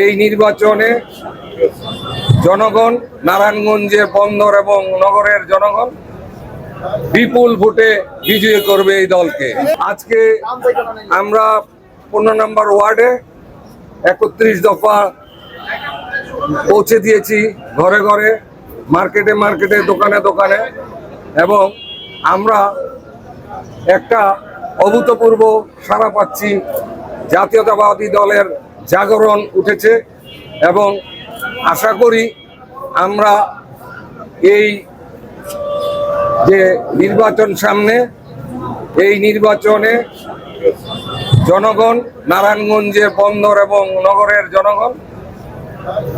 এই নির্বাচনে জনগণ, নারায়ণগঞ্জের বন্দর এবং নগরের জনগণ বিপুল ভোটে বিজয়ী করবে এই দলকে। আজকে আমরা পনেরো নম্বর ওয়ার্ডে একত্রিশ দফা পৌঁছে দিয়েছি ঘরে ঘরে, মার্কেটে মার্কেটে, দোকানে দোকানে এবং আমরা একটা অভূতপূর্ব সাড়া পাচ্ছি জাতীয়তাবাদী দলের জাগরণ উঠেছে এবং আশা করি আমরা এই যে নির্বাচন সামনে, এই নির্বাচনে জনগণ, নারায়ণগঞ্জের বন্দর এবং নগরের জনগণ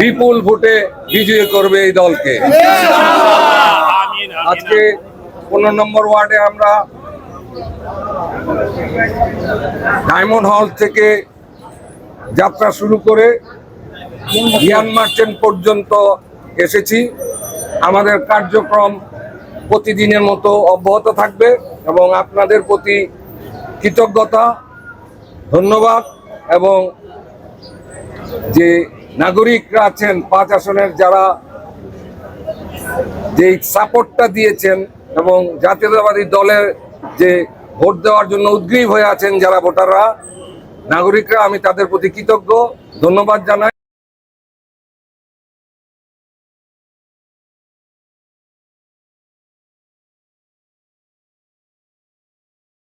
বিপুল ভোটে বিজয়ী করবে এই দলকে। আজকে পনেরো নম্বর ওয়ার্ডে আমরা ডায়মন্ড হল থেকে যাত্রা শুরু করে ইয়ান মার্চেন্ট পর্যন্ত এসেছি। আমাদের কার্যক্রম প্রতিদিনের মতো অব্যাহত থাকবে এবং আপনাদের প্রতি কৃতজ্ঞতা, ধন্যবাদ এবং যে নাগরিকরা আছেন, পাঁচ আসনের যারা যে সাপোর্টটা দিয়েছেন এবং জাতীয়তাবাদী দলের যে ভোট দেওয়ার জন্য উদ্গ্রীব হয়ে আছেন যারা ভোটাররা নাগরিকরা আমি তাদের প্রতি কৃতজ্ঞ। ধন্যবাদ জানাই।